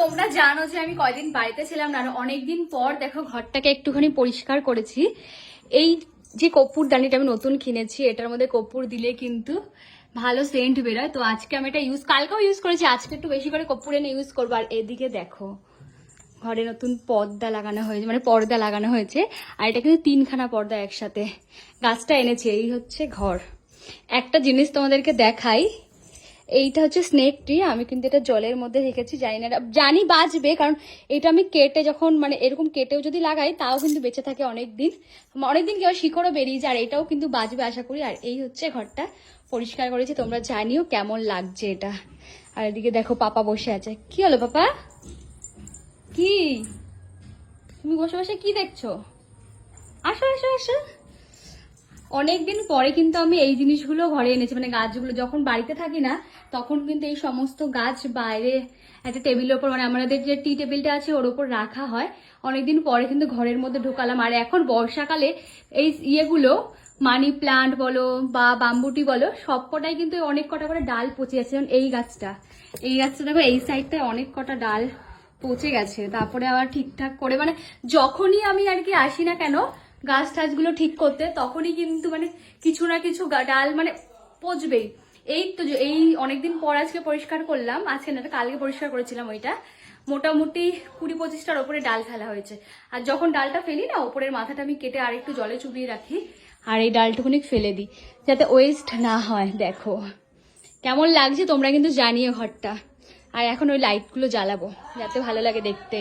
তোমরা জানো যে আমি কয়দিন বাড়িতে ছিলাম না অনেকদিন পর দেখো ঘরটাকে একটুখানি পরিষ্কার করেছি। এই যে কপুর দানিটা আমি নতুন কিনেছি, এটার মধ্যে কপুর দিলে কিন্তু ভালো সেন্ট বেরোয়। তো আজকে আমি এটা ইউজ কালকেও ইউজ করেছি, আজকে একটু বেশি করে কপুর এনে ইউজ করব। আর এদিকে দেখো, ঘরে নতুন পর্দা লাগানো হয়েছে মানে পর্দা লাগানো হয়েছে। আর এটা কিন্তু তিনখানা পর্দা একসাথে। গাছটা এনেছি, এই হচ্ছে ঘর। একটা জিনিস তোমাদেরকে দেখাই এইটা হচ্ছে স্নেক ট্রি আমি কিন্তু এটা জলের মধ্যে রেখেছি, জানি না, জানি বাঁচবে, কারণ এটা আমি কেটে যখন মানে এরকম কেটেও যদি লাগাই, তাও কিন্তু বেঁচে থাকে অনেক দিন অনেক দিন কেউ শিকড়ও বেরিয়ে যায়, আর এটাও কিন্তু বাঁচবে, আশা করি। আর এই হচ্ছে ঘরটা, পরিষ্কার করেছি, তোমরা জানিও কেমন লাগছে এটা। আর এদিকে দেখো, পাপা বসে আছে। কি হলো, পাপা? কি? তুমি বসে বসে কি দেখছ? আসো আসো আসো। অনেকদিন পরে কিন্তু আমি এই জিনিসগুলো ঘরে এনেছি। মানে গাছগুলো যখন বাড়িতে থাকি না, তখন কিন্তু এই সমস্ত গাছ বাইরে একটা টেবিলের ওপর মানে আমাদের যে টি টেবিলটা আছে, ওর ওপর রাখা হয়। অনেকদিন পরে কিন্তু ঘরের মধ্যে ঢোকালাম। আর এখন বর্ষাকালে এই ইয়েগুলো, মানি প্লান্ট বলো বা বাম্বুটি বলো, সবকটাই কিন্তু অনেক কটা করে ডাল পচে যাচ্ছে যেমন এই গাছটা। এই গাছটা দেখো, এই সাইডটায় অনেক কটা ডাল পচে গেছে। তারপরে আবার ঠিকঠাক করে মানে যখনই আমি আর কি আসি না কেন গাছ টাছগুলো ঠিক করতে তখনই কিন্তু মানে কিছু না কিছু ডাল মানে পচবেই। এই তো এই অনেকদিন পর আজকে পরিষ্কার করলাম, আজকে না, কালকে পরিষ্কার করেছিলাম ওইটা। মোটামুটি কুড়ি পঁচিশটার ওপরে ডাল ফেলা হয়েছে। আর যখন ডালটা ফেলি না, ওপরের মাথাটা আমি কেটে আর একটু জলে চুবিয়ে রাখি আর এই ডালটুকুনি ফেলে দিই, যাতে ওয়েস্ট না হয়। দেখো, কেমন লাগছে তোমরা কিন্তু জানিও ঘরটা। আর এখন ওই লাইটগুলো জ্বালাবো, যাতে ভালো লাগে দেখতে।